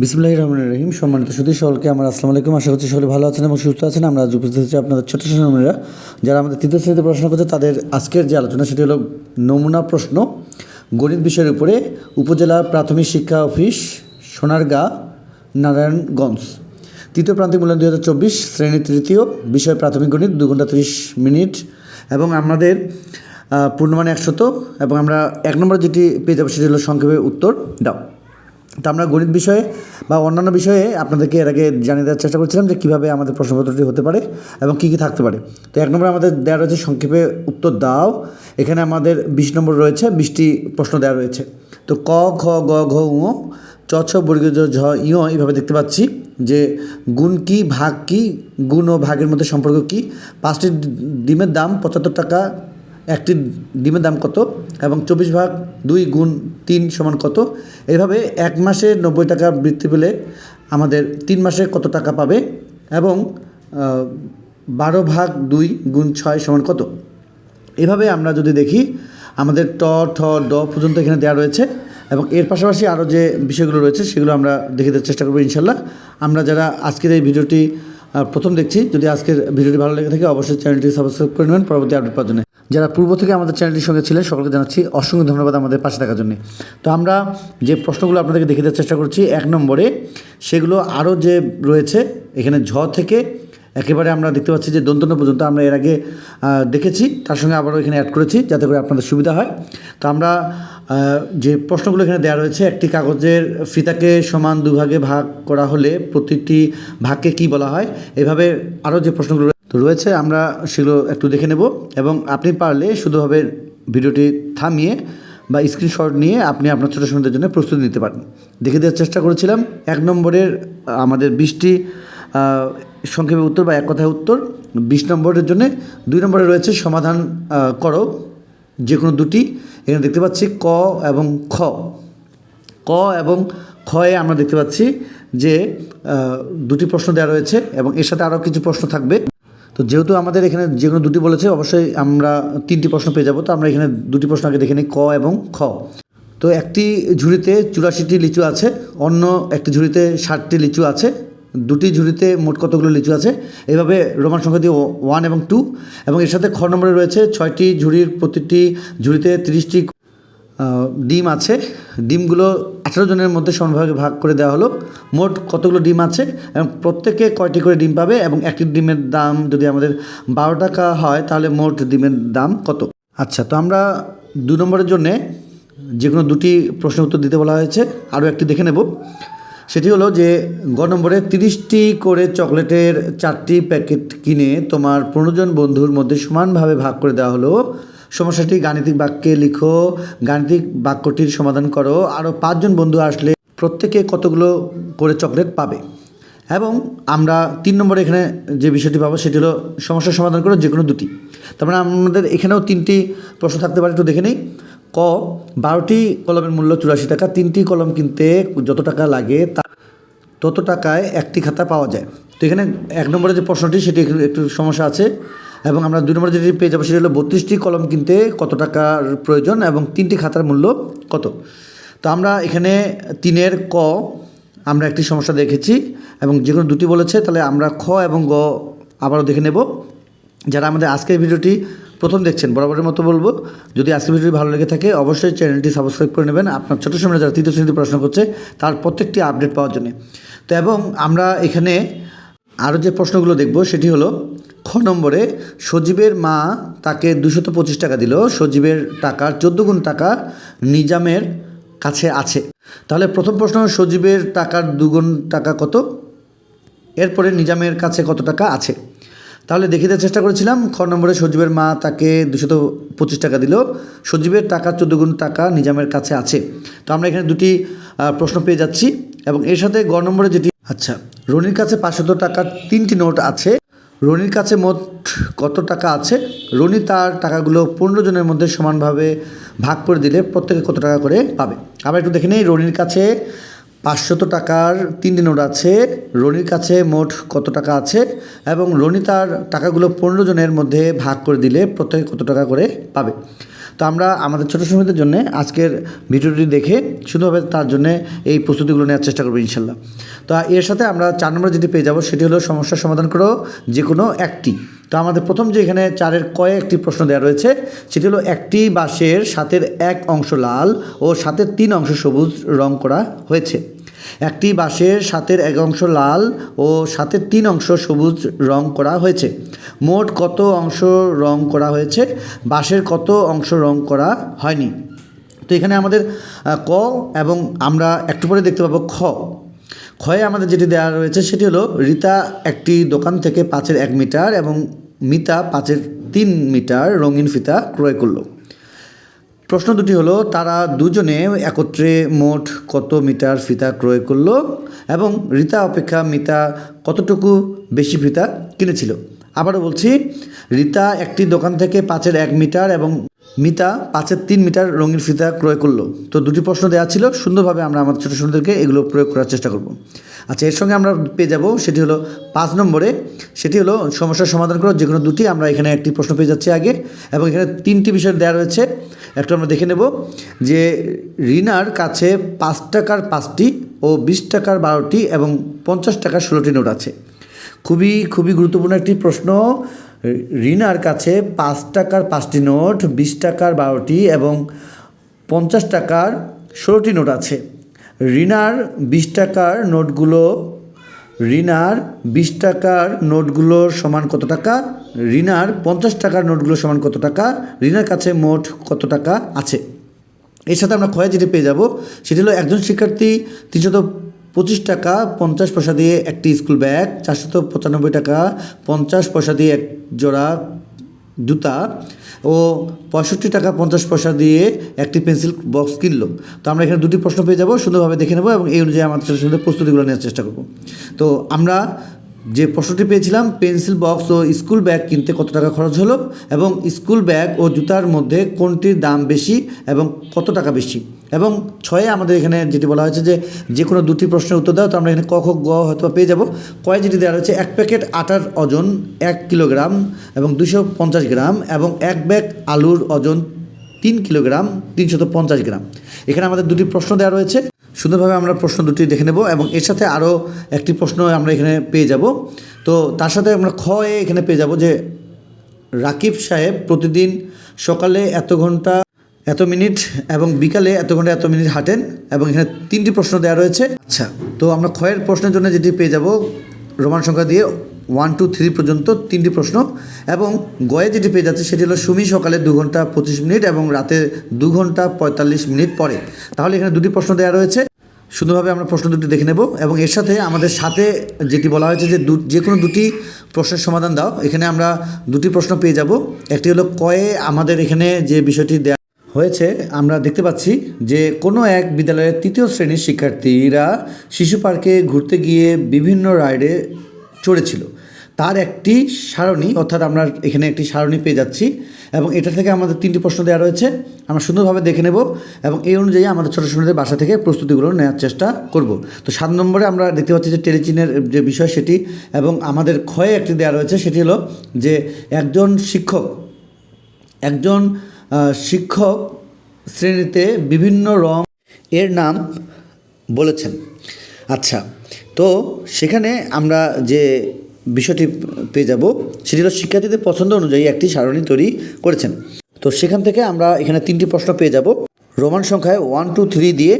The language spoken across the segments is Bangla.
বিসমুল্লাহ রহমান রহিম। সম্মানিত সুদী সকলকে আমার আসসালামু আলাইকুম। আশা করছি সকলে ভালো আছেন এবং সুস্থ আছেন। আমরা আজ উপস্থিত হচ্ছি আপনাদের ছোট সোনামণিরা যারা আমাদের তৃতীয় শ্রেণীতে পড়াশোনা করছে, তাদের আজকের যে আলোচনা, সেটি হলো নমুনা প্রশ্ন। গণিত বিষয়ের উপরে উপজেলা প্রাথমিক শিক্ষা অফিস, সোনারগাঁ, নারায়ণগঞ্জ। তৃতীয় প্রান্তিক মূল্যায়ন দু হাজার চব্বিশ, শ্রেণি তৃতীয়, বিষয় প্রাথমিক গণিত, দু ঘণ্টা তিরিশ মিনিট। এবং আমাদের পূর্ণমান একশত। এবং আমরা এক নম্বর যেটি পেয়ে যাব, সেটি হলো সংক্ষেপে উত্তর দাও। তো আমরা গণিত বিষয়ে বা অন্যান্য বিষয়ে আপনাদেরকে এর আগে জানিয়ে দেওয়ার চেষ্টা করছিলাম যে কীভাবে আমাদের প্রশ্নপত্রটি হতে পারে এবং কী কী থাকতে পারে। তো এক নম্বরে আমাদের দেওয়া রয়েছে সংক্ষেপে উত্তর দাও। এখানে আমাদের বিশ নম্বর রয়েছে, বিশটি প্রশ্ন দেওয়া রয়েছে। তো ক খ গ, ঘ উ চ, ছ, বর্গীয় ঝ ইয় এইভাবে দেখতে পাচ্ছি যে গুণ কি, ভাগ কি, গুণ ও ভাগের মধ্যে সম্পর্ক কি, পাঁচটি ডিমের দাম পঁচাত্তর টাকা, একটি ডিমের দাম কত এবং চব্বিশ ভাগ দুই গুণ তিন সমান কত? এভাবে এক মাসে নব্বই টাকা বৃত্তি পেলে আমাদের তিন মাসে কত টাকা পাবে? এবং বারো ভাগ দুই গুণ ছয় সমান কত? এভাবে আমরা যদি দেখি, আমাদের ট, ঠ, ড পর্যন্ত এখানে দেওয়া রয়েছে। এবং এর পাশাপাশি আরও যে বিষয়গুলো রয়েছে, সেগুলো আমরা দেখে দেওয়ার চেষ্টা করব ইনশাল্লাহ। আমরা যারা আজকের এই ভিডিওটি প্রথম দেখছি। যদি আজকের ভিডিওটি ভালো লেগে থাকে, অবশ্যই চ্যানেলটি সাবস্ক্রাইব করে নেবেন। পরবর্তী আপডেট পাওয়ার জন্য। যারা পূর্ব থেকে আমাদের চ্যানেলটির সঙ্গে ছিলেন, সকলকে জানাচ্ছি অসংখ্য ধন্যবাদ আমাদের পাশে থাকার জন্য। তো আমরা যে প্রশ্নগুলো আপনাদেরকে দেখে দেওয়ার চেষ্টা করছি, এক নম্বরে, সেগুলো আরও যে রয়েছে, এখানে ঝ থেকে একেবারে আমরা দেখতে পাচ্ছি যে দন্তন্য পর্যন্ত আমরা এর আগে দেখেছি। তার সঙ্গে আবারও এখানে অ্যাড করেছি যাতে করে আপনাদের সুবিধা হয়। তো আমরা যে প্রশ্নগুলো এখানে দেওয়া রয়েছে একটি কাগজের ফিতাকে সমান দুভাগে ভাগ করা হলে প্রতিটি ভাগকে কি বলা হয়? এভাবে আরও যে প্রশ্নগুলো রয়েছে আমরা সেগুলো একটু দেখে নেব। এবং আপনি পারলে শুধুভাবে ভিডিওটি থামিয়ে বা স্ক্রিনশট নিয়ে আপনি আপনার ছোটো সন্তানের জন্য প্রস্তুতি নিতে পারেন। দেখে দেওয়ার চেষ্টা করেছিলাম। এক নম্বরের আমাদের আহ, সংক্ষেপে উত্তর বা এক কথায় উত্তর। বিশ নম্বরের জন্য দুই নম্বরে রয়েছে সমাধান করো যে কোনো দুটি। এখানে দেখতে পাচ্ছি ক এবং খ। ক এবং খয়ে আমরা দেখতে পাচ্ছি যে দুটি প্রশ্ন দেওয়া রয়েছে এবং এর সাথে আরও কিছু প্রশ্ন থাকবে। তো যেহেতু আমাদের এখানে যে কোনো দুটি বলেছে, অবশ্যই আমরা তিনটি প্রশ্ন পেয়ে যাব। তো আমরা এখানে দুটি প্রশ্ন আগে দেখে নিই, ক এবং খ। তো একটি ঝুড়িতে চুরাশিটি লিচু আছে, অন্য একটি ঝুড়িতে ষাটটি লিচু আছে। দুটি ঝুড়িতে মোট কতগুলো লিচু আছে? এভাবে রোমান সংখ্যা দিয়ে ওয়ান এবং টু। এবং এর সাথে খ নম্বরে রয়েছে ছয়টি ঝুড়ির প্রতিটি ঝুড়িতে তিরিশটি ডিম আছে। ডিমগুলো আঠারো জনের মধ্যে সমানভাবে ভাগ করে দেওয়া হলো। মোট কতগুলো ডিম আছে? এবং প্রত্যেকে কয়টি করে ডিম পাবে? এবং একটি ডিমের দাম যদি আমাদের বারো টাকা হয়, তাহলে মোট ডিমের দাম কত? আচ্ছা তো আমরা দু নম্বরের জন্যে যে কোনো দুটি প্রশ্নের উত্তর দিতে বলা হয়েছে। আরও একটি দেখে নেব। সেটি হলো যে গ নম্বরে তিরিশটি করে চকলেটের চারটি প্যাকেট কিনে তোমার পনেরো জন বন্ধুর মধ্যে সমানভাবে ভাগ করে দেওয়া হলো। সমস্যাটি গাণিতিক বাক্যে লিখো, গাণিতিক বাক্যটির সমাধান করো, আরও পাঁচজন বন্ধু আসলে প্রত্যেকে কতগুলো করে চকলেট পাবে। এবং আমরা তিন নম্বরে এখানে যে বিষয়টি পাবো সেটি হলো সমস্যার সমাধান করো যে কোনো দুটি। তারপরে আমাদের এখানেও তিনটি প্রশ্ন থাকতে পারে, একটু দেখে নিই। ক, বারোটি কলমের মূল্য চুরাশি টাকা, তিনটি কলম কিনতে যত টাকা লাগে তা তত টাকায় একটি খাতা পাওয়া যায়। তো এখানে এক নম্বরে যে প্রশ্নটি, সেটি একটু সমস্যা আছে এবং আমরা দুই নম্বরে যেটি পেয়ে যাব সেটি হলো বত্রিশটি কলম কিনতে কত টাকার প্রয়োজন এবং তিনটি খাতার মূল্য কত? তো আমরা এখানে তিনের ক, আমরা একটি সমস্যা দেখেছি এবং যে কোনো দুটি বলেছে, তাহলে আমরা খ এবং গ আবারও দেখে নেব। যারা আমাদের আজকের ভিডিওটি প্রথম দেখছেন, বরাবরের মতো বলব। যদি আজকের ভিডিওটি ভালো লেগে থাকে, অবশ্যই চ্যানেলটি সাবস্ক্রাইব করে নেবেন। আপনার ছোটো সময় যারা তৃতীয় শ্রেণীতে প্রশ্ন করছে, তার প্রত্যেকটি আপডেট পাওয়ার জন্য। তো এবং আমরা এখানে আরও যে প্রশ্নগুলো দেখব, সেটি হলো, খ নম্বরে, সজীবের মা তাকে দুশত পঁচিশ টাকা দিল। সজীবের টাকার চোদ্দ গুণ টাকা নিজামের কাছে আছে। তাহলে প্রথম প্রশ্ন, সজীবের টাকার দুগুণ টাকা কত? এরপরে নিজামের কাছে কত টাকা আছে? তাহলে দেখে দেওয়ার চেষ্টা করেছিলাম, খ নম্বরে সজীবের মা তাকে দুশত পঁচিশ টাকা দিল। সজীবের টাকা চোদ্দ গুণ টাকা নিজামের কাছে আছে। তো আমরা এখানে দুটি প্রশ্ন পেয়ে যাচ্ছি এবং এর সাথে গ নম্বরে যেটি আচ্ছা রনির কাছে পাঁচশত টাকার তিনটি নোট আছে। রনির কাছে মোট কত টাকা আছে? রনি তার টাকাগুলো পনেরো জনের মধ্যে সমানভাবে ভাগ করে দিলে প্রত্যেকে কত টাকা করে পাবে? আবার একটু দেখে নেই, রনির কাছে পাঁচশত টাকার তিনটি নোট আছে। রনির কাছে মোট কত টাকা আছে? এবং রনি তার টাকাগুলো পনেরো জনের মধ্যে ভাগ করে দিলে প্রত্যেকে কত টাকা করে পাবে? তো আমরা আমাদের ছোটো সময়দের জন্য আজকের ভিডিওটি দেখে শুধুভাবে তার জন্য এই প্রস্তুতিগুলো নেওয়ার চেষ্টা করব ইনশাল্লাহ। তো এর সাথে আমরা চার নম্বর যেটি পেয়ে যাব সেটি হলো সমস্যার সমাধান করো যে কোনো একটি। তো আমাদের প্রথম যে এখানে চারের কয়ে একটি প্রশ্ন দেওয়া রয়েছে, সেটি হলো একটি বাঁশের সাতের এক অংশ লাল ও সাতের তিন অংশ সবুজ রং করা হয়েছে। একটি বাঁশের সাতের এক অংশ লাল ও সাতের তিন অংশ সবুজ রং করা হয়েছে। মোট কত অংশ রং করা হয়েছে? বাঁশের কত অংশ রং করা হয়নি? তো এখানে আমাদের ক এবং আমরা একটু পরে দেখতে পাবো খ। ক্ষয়ে আমাদের যেটি দেওয়া রয়েছে সেটি হলো, রীতা একটি দোকান থেকে পাঁচের এক মিটার এবং মিতা পাঁচের তিন মিটার রঙিন ফিতা ক্রয় করল। প্রশ্ন দুটি হলো, তারা দুজনে একত্রে মোট কত মিটার ফিতা ক্রয় করল এবং রীতা অপেক্ষা মিতা কতটুকু বেশি ফিতা কিনেছিল? আবারও বলছি, রীতা একটি দোকান থেকে পাঁচের এক মিটার এবং মিতা পাঁচের তিন মিটার রঙিন ফিতা ক্রয় করল। তো দুটি প্রশ্ন দেওয়া ছিল, সুন্দরভাবে আমরা আমাদের ছোটো ছোটোদেরকে এগুলো প্রয়োগ করার চেষ্টা করব। আচ্ছা এর সঙ্গে আমরা পেয়ে যাব, সেটি হলো পাঁচ নম্বরে। সেটি হলো সমস্যার সমাধান করো যে কোনো দুটি, আমরা এখানে একটি প্রশ্ন পেয়ে যাচ্ছি আগে। এবং এখানে তিনটি বিষয় দেওয়া রয়েছে। একটু আমরা দেখে নেব যে রিনার কাছে পাঁচ টাকার পাঁচটি ও বিশ টাকার বারোটি এবং পঞ্চাশ টাকার ষোলোটি নোট আছে। খুবই খুবই গুরুত্বপূর্ণ একটি প্রশ্ন। রিনার কাছে পাঁচ টাকার পাঁচটি নোট, বিশ টাকার বারোটি এবং পঞ্চাশ টাকার ষোলোটি নোট আছে। রিনার বিশ টাকার নোটগুলো রিনার বিশ টাকার নোটগুলোর সমান কত টাকা? রিনার পঞ্চাশ টাকার নোটগুলোর সমান কত টাকা? রিনার কাছে মোট কত টাকা আছে? এর সাথে আমরা ক্ষয় যেটি পেয়ে যাব, সেটি হলো একজন শিক্ষার্থী তিনশত পঁচিশ টাকা পঞ্চাশ পয়সা দিয়ে একটি স্কুল ব্যাগ, চারশত পঁচানব্বই টাকা পঞ্চাশ পয়সা দিয়ে এক জোড়া জুতা ও পঁয়ষট্টি টাকা পঞ্চাশ পয়সা দিয়ে একটি পেন্সিল বক্স কিনল। তো আমরা এখানে দুটি প্রশ্ন পেয়ে যাব, সুন্দরভাবে দেখে নেব এবং এই অনুযায়ী আমাদের সাথে প্রস্তুতিগুলো নেওয়ার চেষ্টা করব। তো আমরা যে প্রশ্নটি পেয়েছিলাম, পেন্সিল বক্স ও স্কুল ব্যাগ কিনতে কত টাকা খরচ হলো এবং স্কুল ব্যাগ ও জুতার মধ্যে কোনটির দাম বেশি এবং কত টাকা বেশি? এবং ছয়ে আমাদের এখানে যেটি বলা হয়েছে যে যে কোনো দুটি প্রশ্নের উত্তর দাও, তো আমরা এখানে ক, খ, গ হয়তো পেয়ে যাব। কয়ে যেটি দেওয়া রয়েছে, এক প্যাকেট আটার ওজন এক কিলোগ্রাম এবং দুশো পঞ্চাশ গ্রাম এবং এক ব্যাগ আলুর ওজন তিন কিলোগ্রাম, তিনশত পঞ্চাশ গ্রাম। এখানে আমাদের দুটি প্রশ্ন দেওয়া রয়েছে। সুন্দরভাবে আমরা প্রশ্ন দুটি দেখে নেব এবং এর সাথে আরও একটি প্রশ্ন আমরা এখানে পেয়ে যাব। তো তার সাথে আমরা খ এ এখানে পেয়ে যাব যে, রাকিব সাহেব প্রতিদিন সকালে এত ঘণ্টা এত মিনিট এবং বিকালে এত ঘণ্টা এত মিনিট হাঁটেন এবং এখানে তিনটি প্রশ্ন দেওয়া রয়েছে। আচ্ছা তো আমরা ক্ষয়ের প্রশ্নের জন্য যেটি পেয়ে যাব, রোমান সংখ্যা দিয়ে ওয়ান টু থ্রি পর্যন্ত তিনটি প্রশ্ন। এবং গয়ে যেটি পেয়ে যাচ্ছে সেটি হলো সুমি সকালে দু ঘণ্টা পঁচিশ মিনিট এবং রাতে দু ঘণ্টা পঁয়তাল্লিশ মিনিট পরে। তাহলে এখানে দুটি প্রশ্ন দেওয়া রয়েছে। সুন্দরভাবে আমরা প্রশ্ন দুটি দেখে নেব এবং এর সাথে আমাদের সাথে যেটি বলা হয়েছে যে যে কোনো দুটি প্রশ্নের সমাধান দাও। এখানে আমরা দুটি প্রশ্ন পেয়ে যাব। একটি হলো কয়ে আমাদের এখানে যে বিষয়টি দেওয়া হয়েছে, আমরা দেখতে পাচ্ছি যে কোনো এক বিদ্যালয়ের তৃতীয় শ্রেণির শিক্ষার্থীরা শিশু পার্কে ঘুরতে গিয়ে বিভিন্ন রাইডে চড়েছিল। তার একটি সারণী, অর্থাৎ আমরা এখানে একটি সারণী পেয়ে যাচ্ছি এবং এটা থেকে আমাদের তিনটি প্রশ্ন দেওয়া রয়েছে। আমরা সুন্দরভাবে দেখে নেব এবং এই অনুযায়ী আমাদের ছোটো ছোটোদের বাসা থেকে প্রস্তুতিগুলো নেওয়ার চেষ্টা করব। তো সাত নম্বরে আমরা দেখতে পাচ্ছি যে টেলিচিনের যে বিষয় সেটি এবং আমাদের ক্ষয়ে একটি দেওয়া রয়েছে, সেটি হলো যে একজন শিক্ষক একজন শিক্ষক শ্রেণীতে বিভিন্ন রং এর নাম বলেছেন। আচ্ছা তো সেখানে আমরা যে বিষয়টি পেয়ে যাব, সেটি হলো শিক্ষার্থীদের পছন্দ অনুযায়ী একটি সারণী তৈরি করেছেন। তো সেখান থেকে আমরা এখানে তিনটি প্রশ্ন পেয়ে যাব। রোমান সংখ্যায় ওয়ান টু থ্রি দিয়ে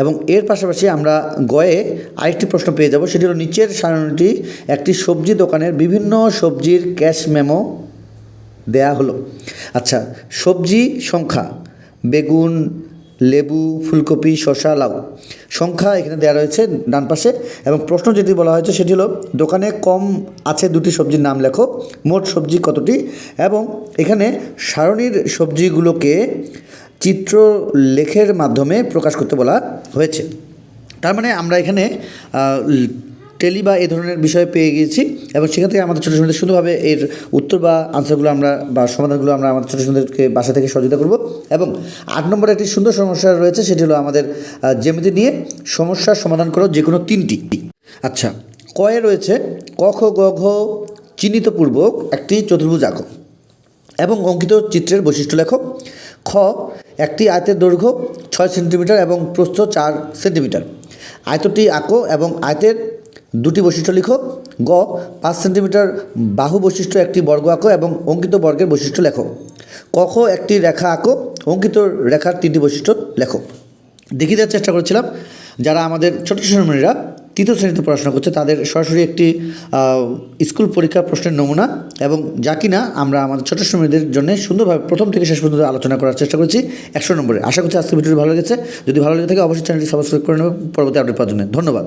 এবং এর পাশাপাশি আমরা গয়ে আরেকটি প্রশ্ন পেয়ে যাব, সেটি হলো নিচের সারণীটি একটি সবজি দোকানের বিভিন্ন সবজির ক্যাশ মেমো দেয়া হলো। আচ্ছা সবজি সংখ্যা, বেগুন লেবু, ফুলকপি, শসা, লাউ। সংখ্যা এখানে দেওয়া রয়েছে ডান পাশে এবং প্রশ্ন যেটি বলা হয়েছে সেটি হলো, দোকানে কম আছে দুটি সবজির নাম লেখো, মোট সবজি কতটি? এবং এখানে সারণীর সবজিগুলোকে চিত্র লেখের মাধ্যমে প্রকাশ করতে বলা হয়েছে। তার মানে আমরা এখানে টেলি বা এ ধরনের বিষয় পেয়ে গিয়েছি এবং সেখান থেকে আমাদের ছোটো ছোটোদের সুন্দরভাবে এর উত্তর বা আনসারগুলো আমরা বা সমাধানগুলো আমরা আমাদের ছোটো ছোটোদেরকে বাসা থেকে সহযোগিতা করব। এবং আট নম্বরে একটি সুন্দর সমস্যা রয়েছে, সেটি হলো আমাদের জ্যামিতি নিয়ে সমস্যার সমাধান করো যে কোনো তিনটি। আচ্ছা কয়ে রয়েছে ক খ গ ঘ চিহ্নিতপূর্বক একটি চতুর্ভুজ আঁকো এবং অঙ্কিত চিত্রের বৈশিষ্ট্য লেখো। খ, একটি আয়তের দৈর্ঘ্য ছয় সেন্টিমিটার এবং প্রস্থ চার সেন্টিমিটার। আয়তটি আঁকো এবং আয়তের দুটি বৈশিষ্ট্য লিখো। গ, পাঁচ সেন্টিমিটার বাহু বৈশিষ্ট্য একটি বর্গ আঁকো এবং অঙ্কিত বর্গের বৈশিষ্ট্য লেখো। ক, খ, একটি রেখা আঁকো, অঙ্কিত রেখার তিনটি বৈশিষ্ট্য লেখো। দেখিয়ে দেওয়ার চেষ্টা করেছিলাম, যারা আমাদের ছোট সোনামণিরা তৃতীয় শ্রেণীতে পড়াশোনা করছে, তাদের সরাসরি একটি স্কুল পরীক্ষার প্রশ্নের নমুনা এবং যা কিনা আমরা আমাদের ছোট সোনামণিদের জন্য সুন্দরভাবে প্রথম থেকে শেষ পর্যন্ত আলোচনা করার চেষ্টা করেছি একশো নম্বরে। আশা করছি আজকে ভিডিওটি ভালো লেগেছে। যদি ভালো লেগে থাকে, অবশ্যই চ্যানেলটি সাবস্ক্রাইব করে নেবেন। পরবর্তী আপডেট পাওয়ার জন্য ধন্যবাদ।